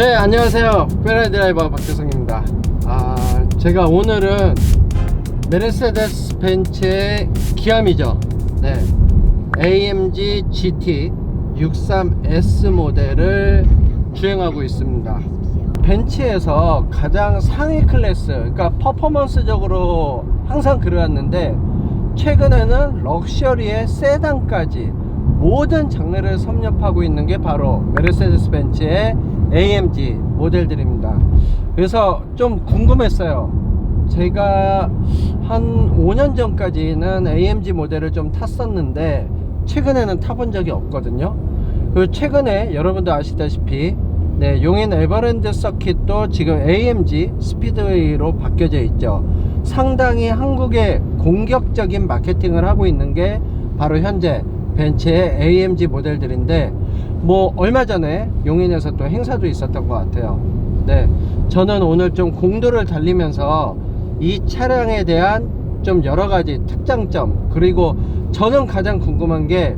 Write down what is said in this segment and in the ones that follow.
네 안녕하세요. 페라리 드라이버 박재성입니다. 아 제가 오늘은 메르세데스 벤츠의 기함이죠. 네 AMG GT 63S 모델을 주행하고 있습니다. 벤츠에서 가장 상위 클래스 그러니까 퍼포먼스적으로 항상 그래왔는데 최근에는 럭셔리의 세단까지 모든 장르를 섭렵하고 있는 게 바로 메르세데스 벤츠의 AMG 모델들입니다. 그래서 좀 궁금했어요. 제가 한 5년 전까지는 AMG 모델을 좀 탔었는데 최근에는 타본 적이 없거든요. 그리고 최근에 여러분도 아시다시피 네, 용인 에버랜드 서킷도 지금 AMG 스피드웨이로 바뀌어져 있죠. 상당히 한국에 공격적인 마케팅을 하고 있는 게 바로 현재 벤츠의 AMG 모델들인데 뭐 얼마 전에 용인에서 또 행사도 있었던 것 같아요. 네, 저는 오늘 좀 공도를 달리면서 이 차량에 대한 좀 여러 가지 특장점 그리고 저는 가장 궁금한 게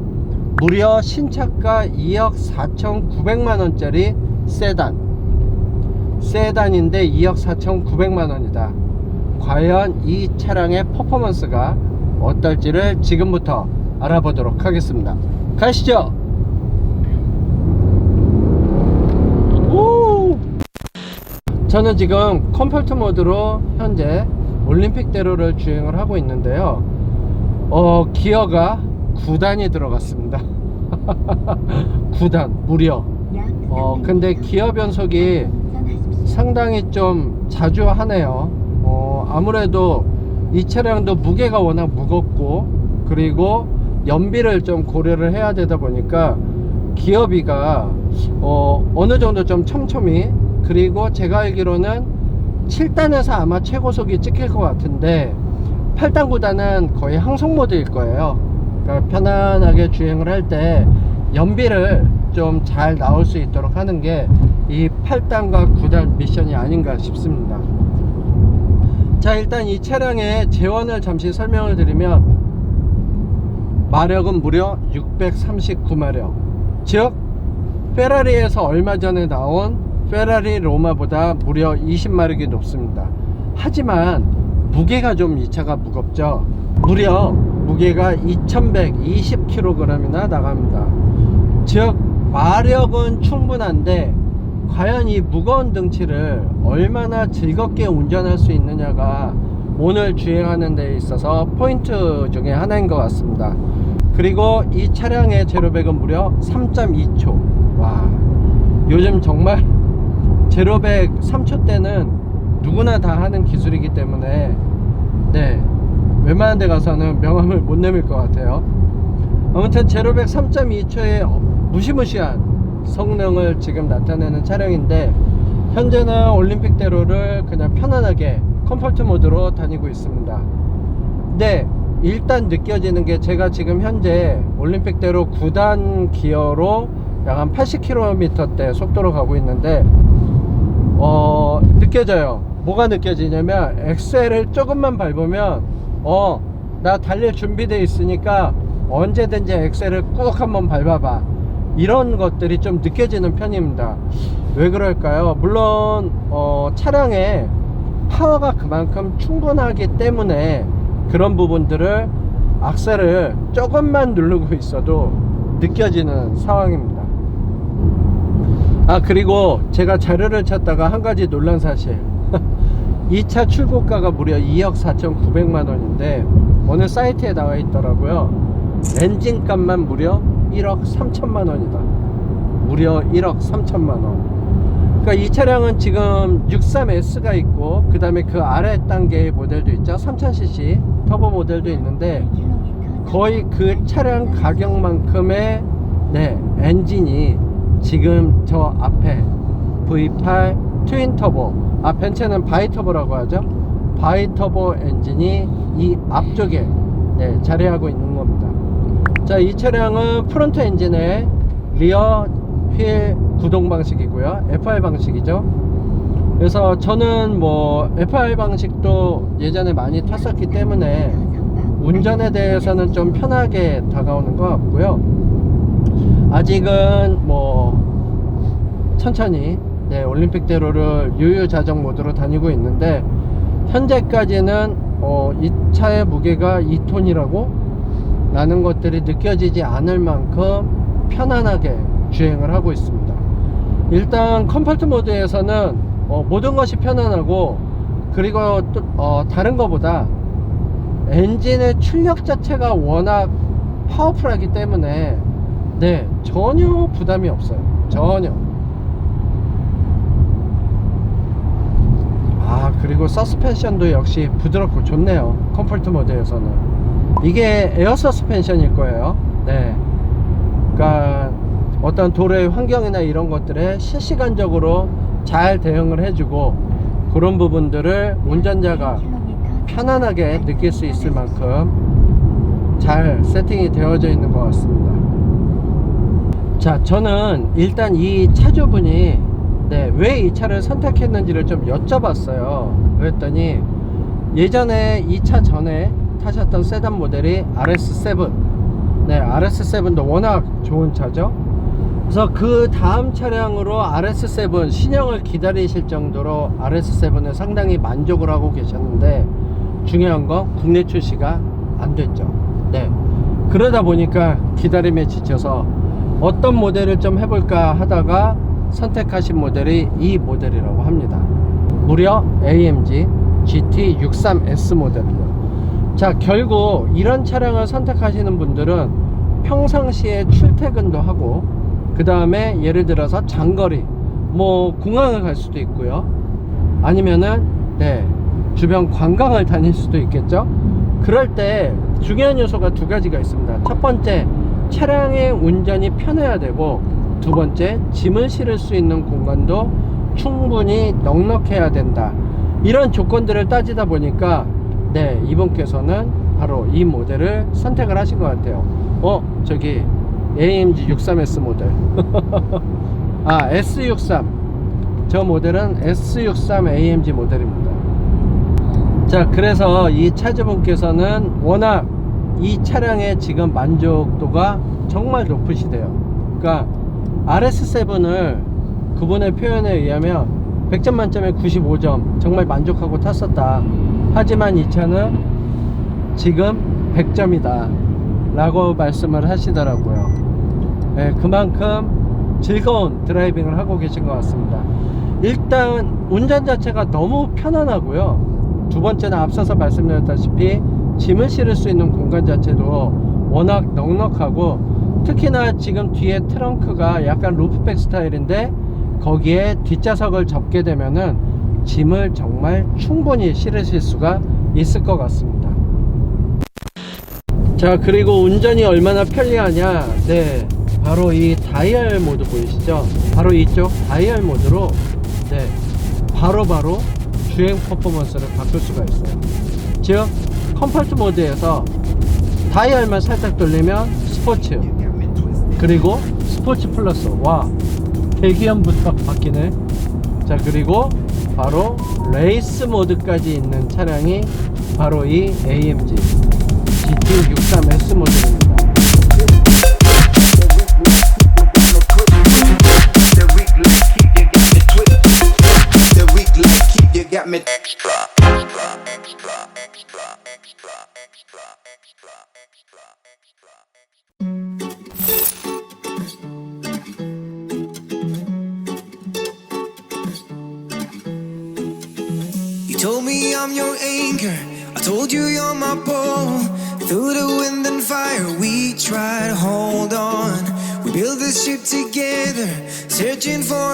무려 신차가 2억 4,900만 원짜리 세단 세단인데 2억 4,900만 원이다. 과연 이 차량의 퍼포먼스가 어떨지를 지금부터 알아보도록 하겠습니다. 가시죠. 오! 저는 지금 컴포트 모드로 현재 올림픽대로를 주행을 하고 있는데요. 어, 기어가 9단이 들어갔습니다. 9단 무려. 어, 근데 기어 변속이 상당히 좀 자주 하네요. 어, 아무래도 이 차량도 무게가 워낙 무겁고 그리고 연비를 좀 고려를 해야 되다 보니까 기어비가 어, 어느 정도 좀 촘촘히 그리고 제가 알기로는 7단에서 아마 최고속이 찍힐 것 같은데 8단 9단은 거의 항속 모드일 거예요. 그러니까 편안하게 주행을 할 때 연비를 좀 잘 나올 수 있도록 하는 게 이 8단과 9단 미션이 아닌가 싶습니다. 자, 일단 이 차량의 재원을 잠시 설명을 드리면 마력은 무려 639마력. 즉, 페라리에서 얼마 전에 나온 페라리 로마보다 무려 20마력이 높습니다. 하지만 무게가 좀 이 차가 무겁죠. 무려 무게가 2120kg이나 나갑니다. 즉, 마력은 충분한데 과연 이 무거운 등치를 얼마나 즐겁게 운전할 수 있느냐가 오늘 주행하는 데 있어서 포인트 중에 하나인 것 같습니다. 그리고 이 차량의 제로백은 무려 3.2초. 와, 요즘 정말 제로백 3초 때는 누구나 다 하는 기술이기 때문에 네, 웬만한 데 가서는 명함을 못 내밀 것 같아요. 아무튼 제로백 3.2초의 무시무시한 성능을 지금 나타내는 차량인데 현재는 올림픽대로를 그냥 편안하게 컴포트 모드로 다니고 있습니다. 네, 일단 느껴지는 게 제가 지금 현재 올림픽대로 9단 기어로 약 한 80km대 속도로 가고 있는데 어, 느껴져요. 뭐가 느껴지냐면 엑셀을 조금만 밟으면 어, 나 달릴 준비돼 있으니까 언제든지 엑셀을 꾹 한번 밟아봐. 이런 것들이 좀 느껴지는 편입니다. 왜 그럴까요? 물론 어, 차량에 파워가 그만큼 충분하기 때문에 그런 부분들을 악셀을 조금만 누르고 있어도 느껴지는 상황입니다. 아 그리고 제가 자료를 찾다가 한 가지 놀란 사실. 이차 출고가가 무려 2억 4,900만 원인데 어느 사이트에 나와 있더라고요. 엔진 값만 무려 1억 3천만 원이다. 무려 1억 3천만 원. 그러니까 이 차량은 지금 63S가 있고 그 다음에 그 아래 단계의 모델도 있죠. 3000cc 터보 모델도 있는데 거의 그 차량 가격만큼의 네 엔진이 지금 저 앞에 V8 트윈 터보 아 벤츠는 바이 터보라고 하죠. 바이 터보 엔진이 이 앞쪽에 네, 자리하고 있는 겁니다. 자 이 차량은 프론트 엔진에 리어 휠 구동 방식이고요. FR 방식이죠 그래서 저는 뭐 FR 방식도 예전에 많이 탔었기 때문에 운전에 대해서는 좀 편하게 다가오는 것 같고요 아직은 뭐 천천히 네, 올림픽대로를 유유자적 모드로 다니고 있는데 현재까지는 어, 이 차의 무게가 2톤이라고 라는 것들이 느껴지지 않을 만큼 편안하게 주행을 하고 있습니다. 일단 컴포트 모드에서는 어, 모든 것이 편안하고 그리고 또, 어, 다른 것보다 엔진의 출력 자체가 워낙 파워풀하기 때문에 네 전혀 부담이 없어요. 전혀. 아 그리고 서스펜션도 역시 부드럽고 좋네요. 컴포트 모드에서는. 이게 에어 서스펜션일 거예요. 네. 그러니까 어떤 도로의 환경이나 이런 것들에 실시간적으로 잘 대응을 해주고 그런 부분들을 운전자가 편안하게 느낄 수 있을 만큼 잘 세팅이 되어져 있는 것 같습니다. 자, 저는 일단 이 차주분이 네, 왜 이 차를 선택했는지를 좀 여쭤봤어요. 그랬더니 예전에 이 차 전에 타셨던 세단 모델이 RS7. 네, RS7도 워낙 좋은 차죠. 그래서 그 다음 차량으로 RS7 신형을 기다리실 정도로 RS7을 상당히 만족을 하고 계셨는데 중요한 건 국내 출시가 안 됐죠. 네. 그러다 보니까 기다림에 지쳐서 어떤 모델을 좀 해볼까 하다가 선택하신 모델이 이 모델이라고 합니다. 무려 AMG GT63S 모델이요. 자, 결국 이런 차량을 선택하시는 분들은 평상시에 출퇴근도 하고 그 다음에 예를 들어서 장거리 뭐 공항을 갈 수도 있고요. 아니면은 네 주변 관광을 다닐 수도 있겠죠? 그럴 때 중요한 요소가 두 가지가 있습니다. 첫 번째 차량의 운전이 편해야 되고 두 번째 짐을 실을 수 있는 공간도 충분히 넉넉해야 된다. 이런 조건들을 따지다 보니까 네 이분께서는 바로 이 모델을 선택을 하신 것 같아요. 어 저기 AMG 63S 모델. 아 S63 저 모델은 S63 AMG 모델입니다. 자 그래서 이 차주분께서는 워낙 이 차량의 지금 만족도가 정말 높으시대요. 그러니까 RS7을 그분의 표현에 의하면 100점 만점에 95점 정말 만족하고 탔었다. 하지만 이 차는 지금 100점이다. 라고 말씀을 하시더라고요 네, 그만큼 즐거운 드라이빙을 하고 계신 것 같습니다. 일단 운전 자체가 너무 편안하고요. 두 번째는 앞서서 말씀드렸다시피 짐을 실을 수 있는 공간 자체도 워낙 넉넉하고 특히나 지금 뒤에 트렁크가 약간 루프백 스타일인데 거기에 뒷좌석을 접게 되면은 짐을 정말 충분히 실으실 수가 있을 것 같습니다. 자 그리고 운전이 얼마나 편리하냐. 네 바로 이 다이얼 모드 보이시죠? 바로 이쪽 다이얼 모드로 네 바로 바로 주행 퍼포먼스를 바꿀 수가 있어요. 즉 컴포트 모드에서 다이얼만 살짝 돌리면 스포츠 그리고 스포츠 플러스 와 대기염부터 바뀌네 자 그리고 바로 레이스 모드까지 있는 차량이 바로 이 AMG GT63S 모델입니다 told me I'm your anchor. I told you you're my pole. Through the wind and fire, we try to hold on. We built this ship together, searching for.